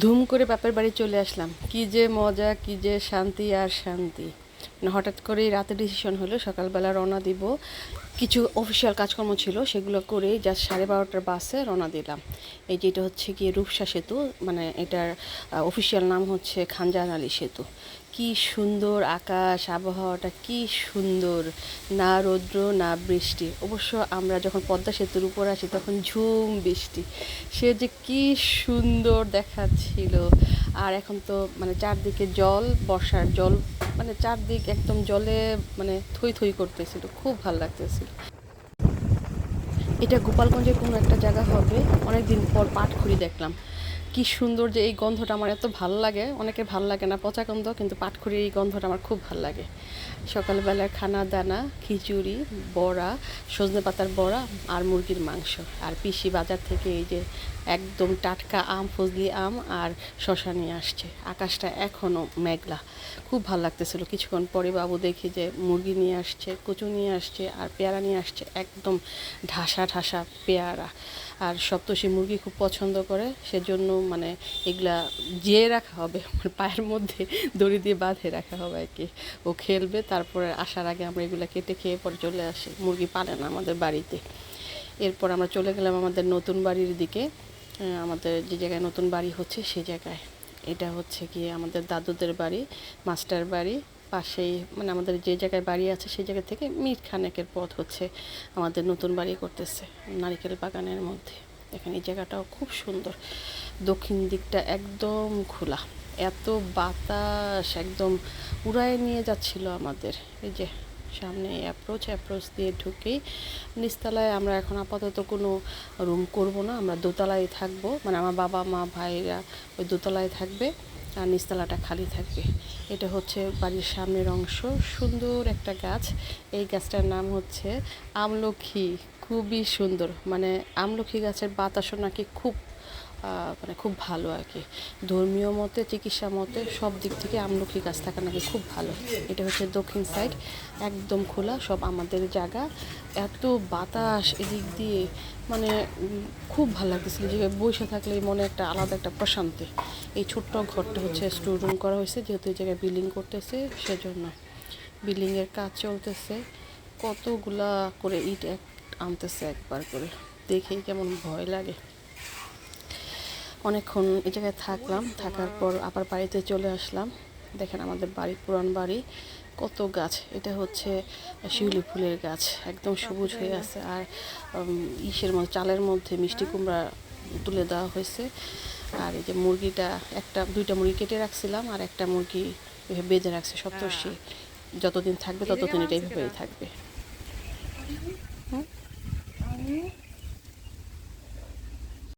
ধুম করে বাপের বাড়ি চলে আসলাম। কি যে মজা কি যে শান্তি আর শান্তি। হঠাৎ করেই রাতে ডিসিশন হলো, সকালবেলা রওনা দিব। কিছু অফিসিয়াল কাজকর্ম ছিল, সেগুলো করেই জাস্ট সাড়ে বারোটার বাসে রওনা দিলাম। এই যে এটা হচ্ছে কি রূপসা সেতু মানে এটার অফিসিয়াল নাম হচ্ছে খানজাহান আলী সেতু। কি সুন্দর আকাশ, আবহাওয়াটা কি সুন্দর। না রৌদ্র, না বৃষ্টি। অবশ্য আমরা যখন পদ্মা সেতুর উপর আসি, তখন ঝুম বৃষ্টি। সে যে কি সুন্দর দেখাচ্ছিল। আর এখন তো মানে চারদিকে জল, বর্ষার জল মানে চারদিক একদম জলে মানে থই থই করতেছিল, খুব ভালো লাগতেছিল। এটা গোপালগঞ্জের কোনো একটা জায়গা হবে, অনেকদিন পর পাটখড়ি দেখলাম। কি সুন্দর যে এই গন্ধটা আমার এত ভালো লাগে। অনেকে ভালো লাগে না পচা গন্ধ, কিন্তু পাটখড়ির এই গন্ধটা আমার খুব ভালো লাগে। সকালবেলার খানা দানা, খিচুড়ি, বড়া, সজনে পাতার বড়া আর মুরগির মাংস। আর পিসি বাজার থেকে এই যে একদম টাটকা আম, ফজলি আম আর শশা নিয়ে আসছে। আকাশটা এখনও মেঘলা। খুব ভালো লাগতেছিল। কিছুক্ষণ পরে বাবু দেখি যে মুরগি নিয়ে আসছে, কচু নিয়ে আসছে আর পেয়ারা নিয়ে আসছে। একদম ঢাসা ঢাসা পেয়ারা। আর সপ্তষী মুরগি খুব পছন্দ করে, সেজন্য মানে এগুলা জিয়ে রাখা হবে, আমার পায়ের মধ্যে দড়ি দিয়ে বাঁধে রাখা হবে আর কি। ও খেলবে, তারপরে আসার আগে আমরা এগুলা কেটে খেয়ে পরে চলে আসি। মুরগি পালে না আমাদের বাড়িতে। এরপর আমরা চলে গেলাম আমাদের নতুন বাড়ির দিকে। আমাদের যে জায়গায় নতুন বাড়ি হচ্ছে সেই জায়গায়। এটা হচ্ছে গিয়ে আমাদের দাদুদের বাড়ি, মাস্টার বাড়ি। পাশেই মানে আমাদের যে জায়গায় বাড়ি আছে সেই জায়গা থেকে মিট খানেকের পথ হচ্ছে আমাদের নতুন বাড়ি করতেছে, নারিকেল বাগানের মধ্যে। এখানে এই জায়গাটাও খুব সুন্দর। দক্ষিণ দিকটা একদম খোলা। এত বাতাস একদম উড়ায় নিয়ে যাচ্ছিল আমাদের। এই যে সামনে অ্যাপ্রোচ অ্যাপ্রোচ দিয়ে ঢুকেই নিচতলায় আমরা এখন আপাতত কোনো রুম করব না। আমরা দোতলায় থাকব। মানে আমার বাবা, মা ভাইরা ওই দোতলায় থাকবে আর নিচতলাটা খালি থাকবে। এটা হচ্ছে বাড়ির সামনের অংশ। সুন্দর একটা গাছ। এই গাছটার নাম হচ্ছে আমলখি। খুবই সুন্দর। মানে আমলখি গাছের বাতাসও নাকি খুব মানে খুব ভালো আর কি। ধর্মীয় মতে, চিকিৎসা মতে সব দিক থেকে আমলখি গাছ থাকা নাকি খুব ভালো। এটা হচ্ছে দক্ষিণ সাইড, একদম খোলা, সব আমাদের জায়গা। এত বাতাস এদিক দিয়ে মানে খুব ভালো লাগতেছিল। যে বসে থাকলে মনে একটা আলাদা একটা প্রশান্তি। এই ছোট্ট ঘরটা হচ্ছে স্টোর রুম করা হয়েছে, যেহেতু এই জায়গায় বিল্ডিং করতেছে, সেজন্য বিল্ডিংয়ের কাজ চলতেছে। কতগুলা করে ইট এক আনতেছে একবার করে। দেখেই কেমন ভয় লাগে। অনেকক্ষণ এই জায়গায় থাকলাম, থাকার পর আবার বাড়িতে চলে আসলাম। দেখেন আমাদের বাড়ি পুরান বাড়ি, কত গাছ। এটা হচ্ছে শিউলি ফুলের গাছ, একদম সবুজ হয়ে আছে। আর ইসের মধ্যে চালের মধ্যে মিষ্টি কুমড়া তুলে দেওয়া হয়েছে। আর এই যে মুরগিটা, একটা, দুইটা মুরগি কেটে রাখছিলাম আর একটা মুরগি বেঁধে রাখছে। সপ্তর্ষি, যতদিন থাকবে ততদিন এটা এইভাবেই থাকবে। Mm-hmm.